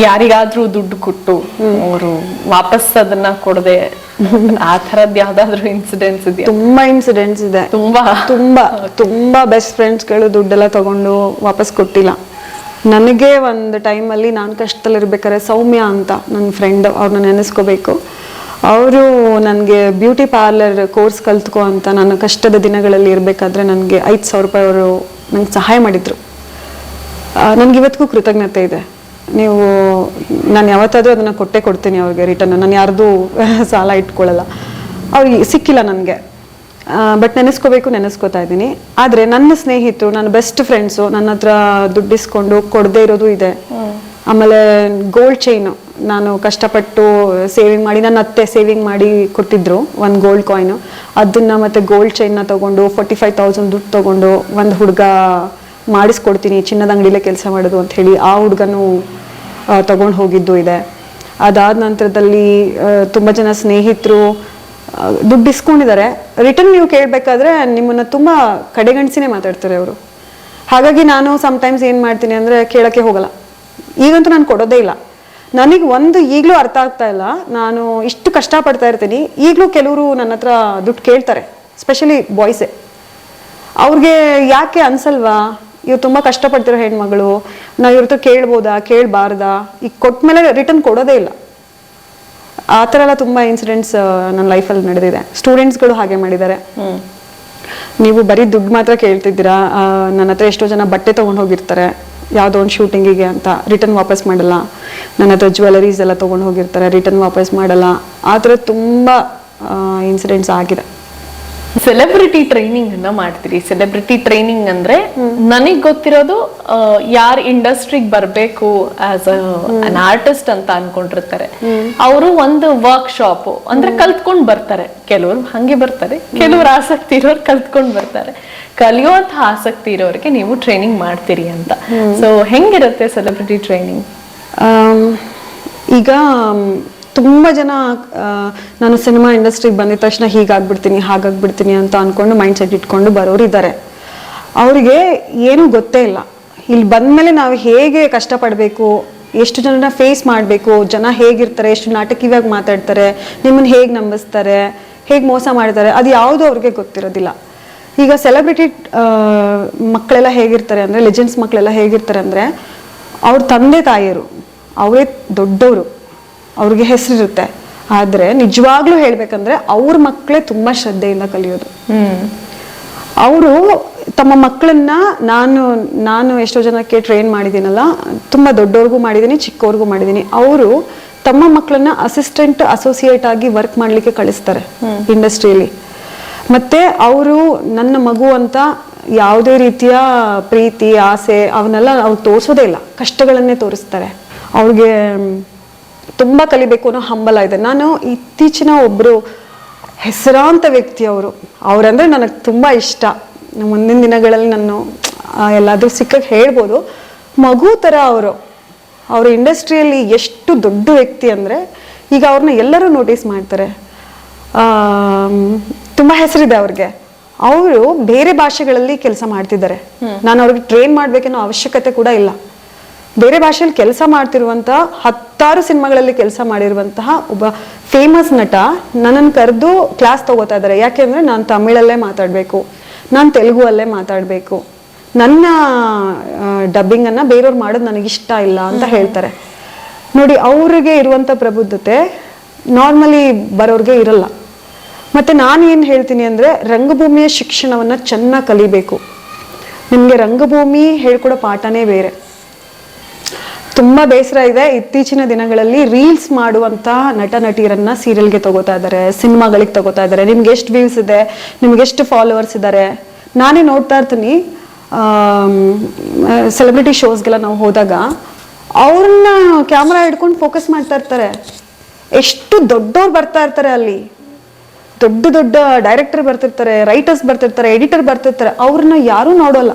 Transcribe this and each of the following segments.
ಯಾರಿಗಾದ್ರೂ ದುಡ್ಡು ಕೊಟ್ಟು ಅವರು ವಾಪಸ್ ಅದನ್ನ ಕೊಡದೆ ಆ ತರದ್ ಯಾವ್ದಾದ್ರು ಇನ್ಸಿಡೆಂಟ್ಸ್ ಇದೆಯಾ? ತುಂಬಾ ಇನ್ಸಿಡೆಂಟ್ಸ್ ಇದೆ. ತುಂಬಾ? ತುಂಬಾ ತುಂಬಾ ಬೆಸ್ಟ್ ಫ್ರೆಂಡ್ಸ್ಗಳು ದುಡ್ಡೆಲ್ಲ ತಗೊಂಡು ವಾಪಸ್ ಕೊಟ್ಟಿಲ್ಲ. ನನಗೆ ಒಂದು ಟೈಮಲ್ಲಿ ನಾನು ಕಷ್ಟದಲ್ಲಿರ್ಬೇಕಾದ್ರೆ ಸೌಮ್ಯ ಅಂತ ನನ್ನ ಫ್ರೆಂಡ್ ಅವ್ರನ್ನ ನೆನೆಸ್ಕೋಬೇಕು. ಅವರು ನನಗೆ ಬ್ಯೂಟಿ ಪಾರ್ಲರ್ ಕೋರ್ಸ್ ಕಲ್ತ್ಕೊ ಅಂತ ನಾನು ಕಷ್ಟದ ದಿನಗಳಲ್ಲಿ ಇರಬೇಕಾದ್ರೆ ನನಗೆ ಐದು ಸಾವಿರ ರೂಪಾಯಿ ಅವರು ನಂಗೆ ಸಹಾಯ ಮಾಡಿದರು. ನನಗೆ ಇವತ್ತಿಗೂ ಕೃತಜ್ಞತೆ ಇದೆ. ನೀವು ನಾನು ಯಾವತ್ತಾದರೂ ಅದನ್ನು ಕೊಟ್ಟೆ ಕೊಡ್ತೀನಿ ಅವ್ರಿಗೆ ರಿಟರ್ನ್ ನಾನು ಯಾರ್ದು ಸಾಲ ಇಟ್ಕೊಳ್ಳಲ್ಲ. ಅವ್ರಿಗೆ ಸಿಕ್ಕಿಲ್ಲ ನನಗೆ. ಬಟ್ ನೆನೆಸ್ಕೋಬೇಕು ನೆನೆಸ್ಕೋತಾ ಇದ್ದೀನಿ. ಆದರೆ ನನ್ನ ಸ್ನೇಹಿತರು ನನ್ನ ಬೆಸ್ಟ್ ಫ್ರೆಂಡ್ಸು ನನ್ನ ಹತ್ರ ದುಡ್ಡಿಸ್ಕೊಂಡು ಕೊಡದೇ ಇರೋದು ಇದೆ. ಆಮೇಲೆ ಗೋಲ್ಡ್ ಚೈನು ನಾನು ಕಷ್ಟಪಟ್ಟು ಸೇವಿಂಗ್ ಮಾಡಿ ನನ್ನ ಅತ್ತೆ ಸೇವಿಂಗ್ ಮಾಡಿ ಕೊಟ್ಟಿದ್ರು ಒಂದು ಗೋಲ್ಡ್ ಕಾಯ್ನು ಅದನ್ನು ಮತ್ತೆ ಗೋಲ್ಡ್ ಚೈನ್ನ ತಗೊಂಡು ಫೋರ್ಟಿ ಫೈವ್ ತೌಸಂಡ್ ದುಡ್ಡು ತಗೊಂಡು ಒಂದು ಹುಡುಗ ಮಾಡಿಸ್ಕೊಡ್ತೀನಿ ಚಿನ್ನದ ಅಂಗಡಿಲೇ ಕೆಲಸ ಮಾಡೋದು ಅಂತ ಹೇಳಿ ಆ ಹುಡುಗನು ತಗೊಂಡು ಹೋಗಿದ್ದು ಇದೆ. ಅದಾದ ನಂತರದಲ್ಲಿ ತುಂಬ ಜನ ಸ್ನೇಹಿತರು ದುಡ್ಡು ಇಸ್ಕೊಂಡಿದ್ದಾರೆ ರಿಟರ್ನ್ ನೀವು ಕೇಳಬೇಕಾದ್ರೆ ನಿಮ್ಮನ್ನು ತುಂಬ ಕಡೆಗಣಿಸಿನೇ ಮಾತಾಡ್ತಾರೆ ಅವರು. ಹಾಗಾಗಿ ನಾನು ಸಮಟೈಮ್ಸ್ ಏನು ಮಾಡ್ತೀನಿ ಅಂದರೆ ಕೇಳೋಕ್ಕೆ ಹೋಗಲ್ಲ. ಈಗಂತೂ ನಾನು ಕೊಡೋದೇ ಇಲ್ಲ. ನನಗೆ ಒಂದು ಈಗಲೂ ಅರ್ಥ ಆಗ್ತಾ ಇಲ್ಲ. ನಾನು ಇಷ್ಟು ಕಷ್ಟಪಡ್ತಾ ಇರ್ತೀನಿ. ಈಗಲೂ ಕೆಲವರು ನನ್ನ ಹತ್ರ ದುಡ್ಡು ಕೇಳ್ತಾರೆ. ಸ್ಪೆಷಲಿ ಬಾಯ್ಸೇ ಅವ್ರಿಗೆ ಯಾಕೆ ಅನ್ಸಲ್ವಾ? ಇವ್ರು ತುಂಬ ಕಷ್ಟಪಡ್ತಿರೋ ಹೆಣ್ಮಗಳು ನಾ ಇವ್ರ ಹತ್ರ ಕೇಳ್ಬೋದಾ ಕೇಳಬಾರ್ದಾ? ಈಗ ಕೊಟ್ಟ ಮೇಲೆ ರಿಟರ್ನ್ ಕೊಡೋದೇ ಇಲ್ಲ. ಆ ಥರ ಎಲ್ಲ ತುಂಬ ಇನ್ಸಿಡೆಂಟ್ಸ್ ನನ್ನ ಲೈಫಲ್ಲಿ ನಡೆದಿದೆ. ಸ್ಟೂಡೆಂಟ್ಸ್ಗಳು ಹಾಗೆ ಮಾಡಿದ್ದಾರೆ. ನೀವು ಬರೀ ದುಡ್ಡು ಮಾತ್ರ ಕೇಳ್ತಿದ್ದೀರಾ? ನನ್ನ ಹತ್ರ ಎಷ್ಟೋ ಜನ ಬಟ್ಟೆ ತೊಗೊಂಡು ಹೋಗಿರ್ತಾರೆ. ಯಾವುದೋ ಒಂದು ಶೂಟಿಂಗಿಗೆ ಅಂತ ರಿಟರ್ನ್ ವಾಪಸ್ ಮಾಡಲ್ಲ. ನನ್ನ ಹತ್ರ ಜ್ಯುವೆಲರೀಸ್ ಎಲ್ಲ ತೊಗೊಂಡು ಹೋಗಿರ್ತಾರೆ ರಿಟರ್ನ್ ವಾಪಸ್ ಮಾಡಲ್ಲ. ಆ ಥರ ತುಂಬ ಇನ್ಸಿಡೆಂಟ್ಸ್ ಆಗಿದೆ. ಸೆಲೆಬ್ರಿಟಿ ಟ್ರೈನಿಂಗ್ ಅನ್ನ ಮಾಡ್ತೀರಿ. ಸೆಲೆಬ್ರಿಟಿ ಟ್ರೈನಿಂಗ್ ಅಂದ್ರೆ ನನಗ್ ಗೊತ್ತಿರೋದು ಯಾರ ಇಂಡಸ್ಟ್ರಿಗೆ ಬರ್ಬೇಕು ಆಸ್ ಅನ್ ಆರ್ಟಿಸ್ಟ್ ಅಂತ ಅನ್ಕೊಂಡಿರ್ತಾರೆ. ಅವರು ಒಂದು ವರ್ಕ್ ಶಾಪ್ ಅಂದ್ರೆ ಕಲ್ತ್ಕೊಂಡ್ ಬರ್ತಾರೆ. ಕೆಲವರು ಹಂಗೆ ಬರ್ತಾರೆ. ಕೆಲವರು ಆಸಕ್ತಿ ಇರೋರು ಕಲ್ತ್ಕೊಂಡ್ ಬರ್ತಾರೆ. ಕಲಿಯುವಂತ ಆಸಕ್ತಿ ಇರೋರಿಗೆ ನೀವು ಟ್ರೈನಿಂಗ್ ಮಾಡ್ತೀರಿ ಅಂತ. ಸೊ ಹೆಂಗಿರುತ್ತೆ ಸೆಲೆಬ್ರಿಟಿ ಟ್ರೈನಿಂಗ್ ಈಗ ತುಂಬ ಜನ ನಾನು ಸಿನಿಮಾ ಇಂಡಸ್ಟ್ರಿಗೆ ಬಂದಿದ ತಕ್ಷಣ ಹೀಗಾಗ್ಬಿಡ್ತೀನಿ, ಹಾಗಾಗ್ಬಿಡ್ತೀನಿ ಅಂತ ಅನ್ಕೊಂಡು ಮೈಂಡ್ ಸೆಟ್ ಇಟ್ಕೊಂಡು ಬರೋರು ಇದ್ದಾರೆ ಅವರಿಗೆ ಏನೂ ಗೊತ್ತೇ ಇಲ್ಲ. ಇಲ್ಲಿ ಬಂದಮೇಲೆ ನಾವು ಹೇಗೆ ಕಷ್ಟಪಡಬೇಕು, ಎಷ್ಟು ಜನನ ಫೇಸ್ ಮಾಡಬೇಕು, ಜನ ಹೇಗಿರ್ತಾರೆ, ಎಷ್ಟು ನಾಟಕೀಯವಾಗಿ ಮಾತಾಡ್ತಾರೆ, ನಿಮ್ಮನ್ನು ಹೇಗೆ ನಂಬಿಸ್ತಾರೆ, ಹೇಗೆ ಮೋಸ ಮಾಡ್ತಾರೆ ಅದು ಯಾವುದೂ ಅವ್ರಿಗೆ ಗೊತ್ತಿರೋದಿಲ್ಲ. ಈಗ ಸೆಲೆಬ್ರಿಟಿ ಮಕ್ಕಳೆಲ್ಲ ಹೇಗಿರ್ತಾರೆ ಅಂದರೆ ಲೆಜೆಂಡ್ಸ್ ಮಕ್ಕಳೆಲ್ಲ ಹೇಗಿರ್ತಾರೆ ಅಂದರೆ, ಅವ್ರ ತಂದೆ ತಾಯಿಯರು, ಅವರೇ ದೊಡ್ಡವರು. ಅವ್ರಿಗೆ ಹೆಸರಿರುತ್ತೆ. ಆದರೆ ನಿಜವಾಗ್ಲೂ ಹೇಳ್ಬೇಕಂದ್ರೆ ಅವ್ರ ಮಕ್ಕಳೇ ತುಂಬ ಶ್ರದ್ಧೆಯಿಂದ ಕಲಿಯೋದು. ಅವರು ತಮ್ಮ ಮಕ್ಕಳನ್ನ ನಾನು ನಾನು ಎಷ್ಟೋ ಜನಕ್ಕೆ ಟ್ರೈನ್ ಮಾಡಿದ್ದೀನಲ್ಲ ತುಂಬ ದೊಡ್ಡವ್ರಿಗೂ ಮಾಡಿದ್ದೀನಿ ಚಿಕ್ಕವ್ರಿಗೂ ಮಾಡಿದ್ದೀನಿ. ಅವರು ತಮ್ಮ ಮಕ್ಕಳನ್ನ ಅಸಿಸ್ಟೆಂಟ್ ಅಸೋಸಿಯೇಟ್ ಆಗಿ ವರ್ಕ್ ಮಾಡಲಿಕ್ಕೆ ಕಳಿಸ್ತಾರೆ ಇಂಡಸ್ಟ್ರಿಯಲ್ಲಿ ಮತ್ತೆ ಅವರು ನನ್ನ ಮಗು ಅಂತ ಯಾವುದೇ ರೀತಿಯ ಪ್ರೀತಿ ಆಸೆ ಅವನ್ನೆಲ್ಲ ಅವ್ರು ತೋರಿಸೋದೇ ಇಲ್ಲ. ಕಷ್ಟಗಳನ್ನೇ ತೋರಿಸ್ತಾರೆ. ಅವ್ರಿಗೆ ತುಂಬ ಕಲಿಬೇಕು ಅನ್ನೋ ಹಂಬಲ ಇದೆ. ನಾನು ಇತ್ತೀಚಿನ ಒಬ್ಬರು ಹೆಸರಾಂತ ವ್ಯಕ್ತಿ ಅವರು. ಅವ್ರಂದ್ರೆ ನನಗೆ ತುಂಬ ಇಷ್ಟ. ಮುಂದಿನ ದಿನಗಳಲ್ಲಿ ನಾನು ಎಲ್ಲಾದ್ರೂ ಸಿಕ್ಕಾಗ ಹೇಳ್ಬೋದು. ಮಗು ಥರ ಅವರು. ಅವರು ಇಂಡಸ್ಟ್ರಿಯಲ್ಲಿ ಎಷ್ಟು ದೊಡ್ಡ ವ್ಯಕ್ತಿ ಅಂದರೆ ಈಗ ಅವ್ರನ್ನ ಎಲ್ಲರೂ ನೋಟಿಸ್ ಮಾಡ್ತಾರೆ. ಆ ತುಂಬ ಹೆಸರಿದೆ ಅವ್ರಿಗೆ. ಅವರು ಬೇರೆ ಭಾಷೆಗಳಲ್ಲಿ ಕೆಲಸ ಮಾಡ್ತಿದ್ದಾರೆ. ನಾನು ಅವ್ರಿಗೆ ಟ್ರೈನ್ ಮಾಡ್ಬೇಕನ್ನೋ ಅವಶ್ಯಕತೆ ಕೂಡ ಇಲ್ಲ. ಬೇರೆ ಭಾಷೆಯಲ್ಲಿ ಕೆಲಸ ಮಾಡ್ತಿರುವಂತಹ ಹತ್ತಾರು ಸಿನಿಮಾಗಳಲ್ಲಿ ಕೆಲಸ ಮಾಡಿರುವಂತಹ ಒಬ್ಬ ಫೇಮಸ್ ನಟ ನನ್ನನ್ನು ಕರೆದು ಕ್ಲಾಸ್ ತಗೋತಾ ಇದ್ದಾರೆ. ಯಾಕೆಂದ್ರೆ ನಾನು ತಮಿಳಲ್ಲೇ ಮಾತಾಡಬೇಕು ನಾನು ತೆಲುಗು ಅಲ್ಲೇ ಮಾತಾಡಬೇಕು. ನನ್ನ ಡಬ್ಬಿಂಗ್ ಅನ್ನ ಬೇರೆಯವ್ರು ಮಾಡೋದು ನನಗೆ ಇಷ್ಟ ಇಲ್ಲ ಅಂತ ಹೇಳ್ತಾರೆ. ನೋಡಿ ಅವ್ರಿಗೆ ಇರುವಂತ ಪ್ರಬುದ್ಧತೆ ನಾರ್ಮಲಿ ಬರೋರಿಗೆ ಇರಲ್ಲ. ಮತ್ತೆ ನಾನು ಏನು ಹೇಳ್ತೀನಿ ಅಂದ್ರೆ ರಂಗಭೂಮಿಯ ಶಿಕ್ಷಣವನ್ನ ಚೆನ್ನಾಗಿ ಕಲಿಬೇಕು. ನಿಮಗೆ ರಂಗಭೂಮಿ ಹೇಳ್ಕೊಡೋ ಪಾಠನೇ ಬೇರೆ. ತುಂಬಾ ಬೇಸರ ಇದೆ. ಇತ್ತೀಚಿನ ದಿನಗಳಲ್ಲಿ ರೀಲ್ಸ್ ಮಾಡುವಂತ ನಟ, ನಟಿಯರನ್ನ ಸೀರಿಯಲ್ಗೆ ತಗೋತಾ ಇದ್ದಾರೆ ಸಿನಿಮಾಗಳಿಗೆ ತಗೋತಾ ಇದ್ದಾರೆ ನಿಮ್ಗೆ ಎಷ್ಟು ವ್ಯೂಸ್ ಇದೆ? ನಿಮ್ಗೆ ಎಷ್ಟು ಫಾಲೋವರ್ಸ್ ಇದ್ದಾರೆ ನಾನೇ ನೋಡ್ತಾ ಇರ್ತೀನಿ. ಸೆಲೆಬ್ರಿಟಿ ಶೋಸ್ಗೆಲ್ಲ ನಾವು ಹೋದಾಗ ಅವ್ರನ್ನ ಕ್ಯಾಮ್ರಾ ಹಿಡ್ಕೊಂಡು ಫೋಕಸ್ ಮಾಡ್ತಾ ಇರ್ತಾರೆ. ಎಷ್ಟು ದೊಡ್ಡವ್ರು ಬರ್ತಾ ಇರ್ತಾರೆ ಅಲ್ಲಿ. ದೊಡ್ಡ ದೊಡ್ಡ ಡೈರೆಕ್ಟರ್ ಬರ್ತಿರ್ತಾರೆ ರೈಟರ್ಸ್ ಬರ್ತಿರ್ತಾರೆ ಎಡಿಟರ್ ಬರ್ತಿರ್ತಾರೆ. ಅವ್ರನ್ನ ಯಾರೂ ನೋಡೋಲ್ಲ.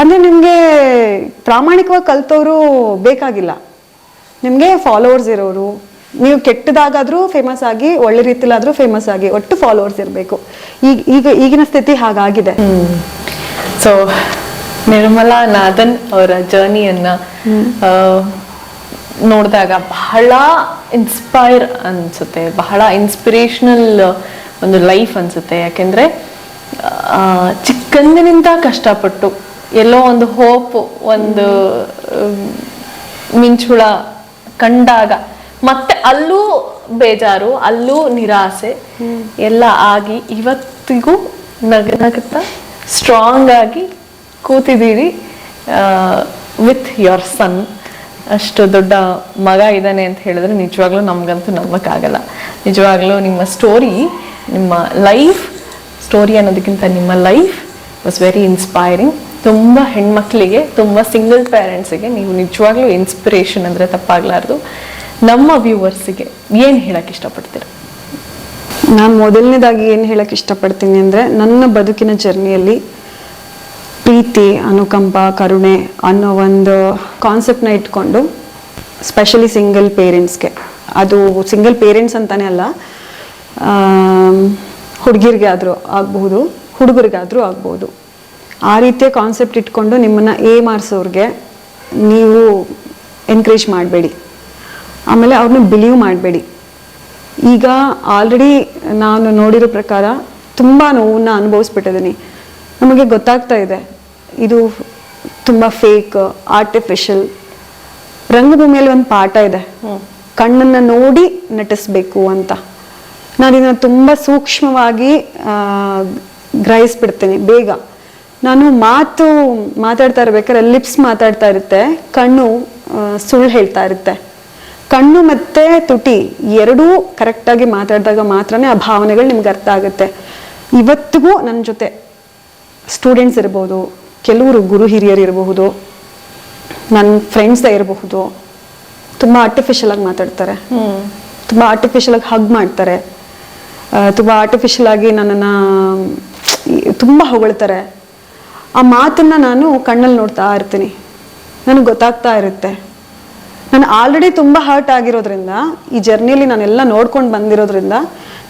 ಅಂದ್ರೆ ನಿಮ್ಗೆ ಪ್ರಾಮಾಣಿಕವಾಗಿ ಕಲ್ತವ್ರು ಬೇಕಾಗಿಲ್ಲ. ನಿಮಗೆ ಫಾಲೋವರ್ಸ್ ಇರೋರು ನೀವು ಕೆಟ್ಟದಾಗಾದರೂ ಫೇಮಸ್ ಆಗಿ ಒಳ್ಳೆ ರೀತಿಲಾದರೂ ಫೇಮಸ್ ಆಗಿ ಒಟ್ಟು ಫಾಲೋವರ್ಸ್ ಇರಬೇಕು. ಈಗ ಈಗ ಈಗಿನ ಸ್ಥಿತಿ ಹಾಗಾಗಿದೆ. ಸೊ ನಿರ್ಮಲಾ ನಾದನ್ ಅವರ ಜರ್ನಿಯನ್ನ ನೋಡಿದಾಗ ಬಹಳ ಇನ್ಸ್ಪೈರ್ ಅನ್ಸುತ್ತೆ. ಬಹಳ ಇನ್ಸ್ಪಿರೇಷನಲ್ ಒಂದು ಲೈಫ್ ಅನ್ಸುತ್ತೆ. ಯಾಕೆಂದ್ರೆ ಚಿಕ್ಕಂದಿನಿಂದ ಕಷ್ಟಪಟ್ಟು ಎಲ್ಲೋ ಒಂದು ಹೋಪ್ ಒಂದು ಮಿಂಚುಳ ಕಂಡಾಗ ಮತ್ತೆ ಅಲ್ಲೂ ಬೇಜಾರು ಅಲ್ಲೂ ನಿರಾಸೆ ಎಲ್ಲ ಆಗಿ ಇವತ್ತಿಗೂ ನಗ ನಗುತ್ತಾ ಸ್ಟ್ರಾಂಗ್ ಆಗಿ ಕೂತಿದ್ದೀರಿ ವಿತ್ ಯೋರ್ ಸನ್ ಅಷ್ಟು ದೊಡ್ಡ ಮಗ ಇದ್ದಾನೆ ಅಂತ ಹೇಳಿದ್ರೆ ನಿಜವಾಗ್ಲೂ ನಮಗಂತೂ ನಂಬಕ್ಕಾಗಲ್ಲ. ನಿಜವಾಗ್ಲೂ ನಿಮ್ಮ ಸ್ಟೋರಿ ನಿಮ್ಮ ಲೈಫ್ ಸ್ಟೋರಿ ಅನ್ನೋದಕ್ಕಿಂತ ನಿಮ್ಮ ಲೈಫ್ ವಾಸ್ ವೆರಿ ಇನ್ಸ್ಪೈರಿಂಗ್ ತುಂಬ ಹೆಣ್ಮಕ್ಳಿಗೆ, ತುಂಬ ಸಿಂಗಲ್ ಪೇರೆಂಟ್ಸಿಗೆ ನೀವು ನಿಜವಾಗ್ಲೂ ಇನ್ಸ್ಪಿರೇಷನ್ ಅಂದರೆ ತಪ್ಪಾಗ್ಲಾರ್ದು. ನಮ್ಮ ವ್ಯೂವರ್ಸಿಗೆ ಏನು ಹೇಳಕ್ಕೆ ಇಷ್ಟಪಡ್ತೀರ? ನಾನು ಮೊದಲನೇದಾಗಿ ಏನು ಹೇಳಕ್ಕೆ ಇಷ್ಟಪಡ್ತೀನಿ ಅಂದರೆ ನನ್ನ ಬದುಕಿನ ಜರ್ನಿಯಲ್ಲಿ ಪ್ರೀತಿ, ಅನುಕಂಪ, ಕರುಣೆ ಅನ್ನೋ ಒಂದು ಕಾನ್ಸೆಪ್ಟ್ನ ಇಟ್ಕೊಂಡು ಸ್ಪೆಷಲಿ ಸಿಂಗಲ್ ಪೇರೆಂಟ್ಸ್ಗೆ ಅದು ಸಿಂಗಲ್ ಪೇರೆಂಟ್ಸ್ ಅಂತಾನೆ ಅಲ್ಲ ಹುಡುಗಿರಿಗೆ ಆದರೂ ಆಗಬಹುದು, ಹುಡುಗರಿಗಾದರೂ ಆಗ್ಬೋದು ಆ ರೀತಿಯ ಕಾನ್ಸೆಪ್ಟ್ ಇಟ್ಕೊಂಡು ನಿಮ್ಮನ್ನು ಎ ಮಾರ್ಸೋರಿಗೆ ನೀವು ಎನ್ಕರೇಜ್ ಮಾಡಬೇಡಿ. ಆಮೇಲೆ ಅವ್ರನ್ನ ಬಿಲೀವ್ ಮಾಡಬೇಡಿ. ಈಗ ಆಲ್ರೆಡಿ ನಾನು ನೋಡಿರೋ ಪ್ರಕಾರ ತುಂಬ ನೋವನ್ನ ಅನುಭವಿಸ್ಬಿಟ್ಟಿದ್ದೀನಿ ನಮಗೆ ಗೊತ್ತಾಗ್ತಾ ಇದೆ ಇದು ತುಂಬ ಫೇಕ್ ಆರ್ಟಿಫಿಷಿಯಲ್ ರಂಗಭೂಮಿಯಲ್ಲಿ ಒಂದು ಪಾಠ ಇದೆ. ಕಣ್ಣನ್ನು ನೋಡಿ ನಟಿಸ್ಬೇಕು ಅಂತ. ನಾನು ಇದನ್ನು ತುಂಬ ಸೂಕ್ಷ್ಮವಾಗಿ ಗ್ರಹಿಸ್ಬಿಡ್ತೀನಿ ಬೇಗ. ನಾನು ಮಾತು ಮಾತಾಡ್ತಾ ಇರ್ಬೇಕಾದ್ರೆ ಲಿಪ್ಸ್ ಮಾತಾಡ್ತಾ ಇರುತ್ತೆ ಕಣ್ಣು ಸುಳ್ಳು ಹೇಳ್ತಾ ಇರುತ್ತೆ. ಕಣ್ಣು ಮತ್ತೆ ತುಟಿ ಎರಡೂ ಕರೆಕ್ಟಾಗಿ ಮಾತಾಡಿದಾಗ ಮಾತ್ರನೇ ಆ ಭಾವನೆಗಳು ನಿಮ್ಗೆ ಅರ್ಥ ಆಗುತ್ತೆ. ಇವತ್ತಿಗೂ ನನ್ನ ಜೊತೆ ಸ್ಟೂಡೆಂಟ್ಸ್ ಇರ್ಬೋದು ಕೆಲವರು ಗುರು ಹಿರಿಯರು ಇರಬಹುದು ನನ್ನ ಫ್ರೆಂಡ್ಸೇ ಇರಬಹುದು ತುಂಬ ಆರ್ಟಿಫಿಷಿಯಲ್ ಆಗಿ ಮಾತಾಡ್ತಾರೆ. ತುಂಬ ಆರ್ಟಿಫಿಷಿಯಲ್ ಆಗಿ ಹಗ್ ಮಾಡ್ತಾರೆ. ತುಂಬ ಆರ್ಟಿಫಿಷಿಯಲ್ ಆಗಿ ನನ್ನನ್ನು ತುಂಬ ಹೊಗಳ್ತಾರೆ. ಆ ಮಾತನ್ನ ನಾನು ಕಣ್ಣಲ್ಲಿ ನೋಡ್ತಾ ಇರ್ತೀನಿ. ನನಗೆ ಗೊತ್ತಾಗ್ತಾ ಇರುತ್ತೆ. ನಾನು ಆಲ್ರೆಡಿ ತುಂಬ ಹರ್ಟ್ ಆಗಿರೋದ್ರಿಂದ, ಈ ಜರ್ನಿಲಿ ನಾನೆಲ್ಲ ನೋಡ್ಕೊಂಡು ಬಂದಿರೋದ್ರಿಂದ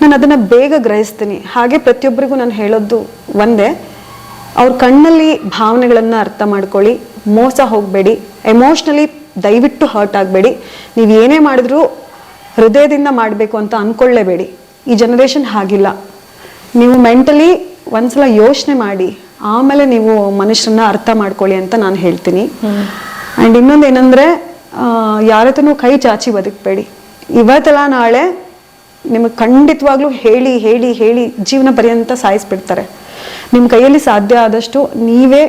ನಾನು ಅದನ್ನು ಬೇಗ ಗ್ರಹಿಸ್ತೀನಿ. ಹಾಗೆ ಪ್ರತಿಯೊಬ್ಬರಿಗೂ ನಾನು ಹೇಳೋದು ಒಂದೇ, ಅವ್ರ ಕಣ್ಣಲ್ಲಿ ಭಾವನೆಗಳನ್ನು ಅರ್ಥ ಮಾಡ್ಕೊಳ್ಳಿ, ಮೋಸ ಹೋಗಬೇಡಿ ಎಮೋಷ್ನಲಿ ದಯವಿಟ್ಟು ಹರ್ಟ್ ಆಗಬೇಡಿ, ನೀವು ಏನೇ ಮಾಡಿದ್ರೂ ಹೃದಯದಿಂದ ಮಾಡಬೇಕು ಅಂತ ಅಂದ್ಕೊಳ್ಳೇಬೇಡಿ ಈ ಜನರೇಷನ್ ಹಾಗಿಲ್ಲ. ನೀವು ಮೆಂಟಲಿ ಒಂದ್ಸಲ ಯೋಚನೆ ಮಾಡಿ. ಆಮೇಲೆ ನೀವು ಮನುಷ್ಯರನ್ನ ಅರ್ಥ ಮಾಡ್ಕೊಳ್ಳಿ ಅಂತ ನಾನು ಹೇಳ್ತೀನಿ. ಆ್ಯಂಡ್ ಇನ್ನೊಂದು ಏನಂದರೆ ಯಾರ ಹತ್ರನೂ ಕೈ ಚಾಚಿ ಬದುಕಬೇಡಿ. ಇವತ್ತೆಲ್ಲ ನಾಳೆ ನಿಮಗೆ ಖಂಡಿತವಾಗ್ಲೂ ಹೇಳಿ ಹೇಳಿ ಹೇಳಿ ಜೀವನ ಪರ್ಯಂತ ಸಾಯಿಸ್ಬಿಡ್ತಾರೆ. ನಿಮ್ಮ ಕೈಯಲ್ಲಿ ಸಾಧ್ಯ ಆದಷ್ಟು ನೀವೇ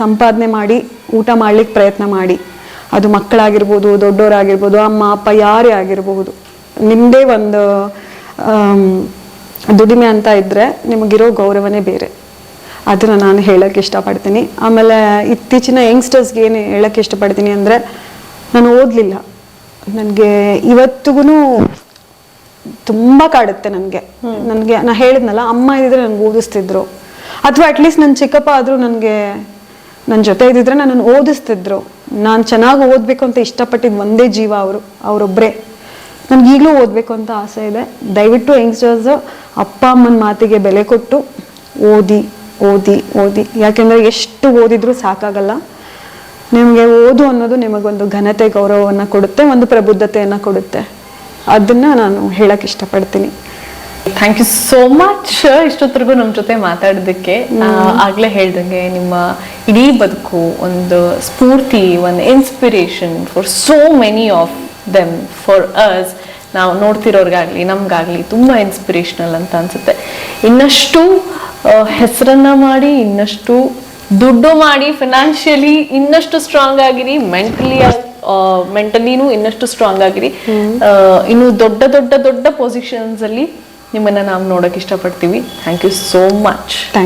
ಸಂಪಾದನೆ ಮಾಡಿ ಊಟ ಮಾಡ್ಲಿಕ್ಕೆ ಪ್ರಯತ್ನ ಮಾಡಿ. ಅದು ಮಕ್ಕಳಾಗಿರ್ಬೋದು ದೊಡ್ಡವರಾಗಿರ್ಬೋದು ಅಮ್ಮ ಅಪ್ಪ ಯಾರೇ ಆಗಿರಬಹುದು. ನಿಮ್ಮದೇ ಒಂದು ದುಡಿಮೆ ಅಂತ ಇದ್ದರೆ ನಿಮಗಿರೋ ಗೌರವನೇ ಬೇರೆ. ಅದನ್ನು ನಾನು ಹೇಳೋಕ್ಕೆ ಇಷ್ಟಪಡ್ತೀನಿ. ಆಮೇಲೆ ಇತ್ತೀಚಿನ ಯಂಗ್ಸ್ಟರ್ಸ್ಗೆ ಏನು ಹೇಳೋಕ್ಕೆ ಇಷ್ಟಪಡ್ತೀನಿ ಅಂದರೆ ನಾನು ಓದಲಿಲ್ಲ. ನನಗೆ ಇವತ್ತಿಗೂ ತುಂಬ ಕಾಡುತ್ತೆ ನನಗೆ. ನನಗೆ ನಾನು ಹೇಳಿದ್ನಲ್ಲ ಅಮ್ಮ ಇದ್ದಿದ್ರೆ ನನಗೆ ಓದಿಸ್ತಿದ್ರು. ಅಥವಾ ಅಟ್ಲೀಸ್ಟ್ ನನ್ನ ಚಿಕ್ಕಪ್ಪ ಆದರೂ ನನಗೆ ನನ್ನ ಜೊತೆ ಇದ್ದಿದ್ರೆ ನನ್ನನ್ನು ಓದಿಸ್ತಿದ್ರು. ನಾನು ಚೆನ್ನಾಗಿ ಓದಬೇಕು ಅಂತ ಇಷ್ಟಪಟ್ಟಿದ್ದು ಒಂದೇ ಜೀವ ಅವರು ಅವರೊಬ್ಬರೇ ನನಗೆ ಈಗಲೂ ಓದಬೇಕು ಅಂತ ಆಸೆ ಇದೆ. ದಯವಿಟ್ಟು ಯಂಗ್ಸ್ಟರ್ಸ್ ಅಪ್ಪ ಅಮ್ಮನ ಮಾತಿಗೆ ಬೆಲೆ ಕೊಟ್ಟು ಓದಿ. ಓದಿ ಓದಿ. ಯಾಕೆಂದರೆ ಎಷ್ಟು ಓದಿದ್ರೂ ಸಾಕಾಗಲ್ಲ. ನಿಮಗೆ ಓದು ಅನ್ನೋದು ನಿಮಗೊಂದು ಘನತೆ ಗೌರವವನ್ನು ಕೊಡುತ್ತೆ ಒಂದು ಪ್ರಬುದ್ಧತೆಯನ್ನು ಕೊಡುತ್ತೆ. ಅದನ್ನು ನಾನು ಹೇಳಕ್ಕೆ ಇಷ್ಟಪಡ್ತೀನಿ. ಥ್ಯಾಂಕ್ ಯು ಸೋ ಮಚ್ ಇಷ್ಟೊತ್ತರೆಗೂ ನಮ್ಮ ಜೊತೆ ಮಾತಾಡೋದಕ್ಕೆ ಆಗ್ಲೇ ಹೇಳ್ದಂಗೆ ನಿಮ್ಮ ಇಡೀ ಬದುಕು ಒಂದು ಸ್ಫೂರ್ತಿ ಒಂದು inspiration for so many of them for us ನಾವು ನೋಡ್ತಿರೋರ್ಗಾಗ್ಲಿ ನಮ್ಗಾಗ್ಲಿ ತುಂಬಾ ಇನ್ಸ್ಪಿರೇಷನಲ್ ಅಂತ ಅನ್ಸುತ್ತೆ. ಇನ್ನಷ್ಟು ಹೆಸರನ್ನ ಮಾಡಿ ಇನ್ನಷ್ಟು ದುಡ್ಡು ಮಾಡಿ ಫಿನಾನ್ಷಿಯಲಿ ಇನ್ನಷ್ಟು ಸ್ಟ್ರಾಂಗ್ ಆಗಿರಿ ಮೆಂಟಲಿ ಮೆಂಟಲಿನೂ ಇನ್ನಷ್ಟು ಸ್ಟ್ರಾಂಗ್ ಆಗಿರಿ. ಇನ್ನು ದೊಡ್ಡ ದೊಡ್ಡ ದೊಡ್ಡ ಪೊಸಿಷನ್ಸ್ ಅಲ್ಲಿ ನಿಮ್ಮನ್ನ ನಾವು ನೋಡಕ್ ಇಷ್ಟಪಡ್ತೀವಿ. Thank you so much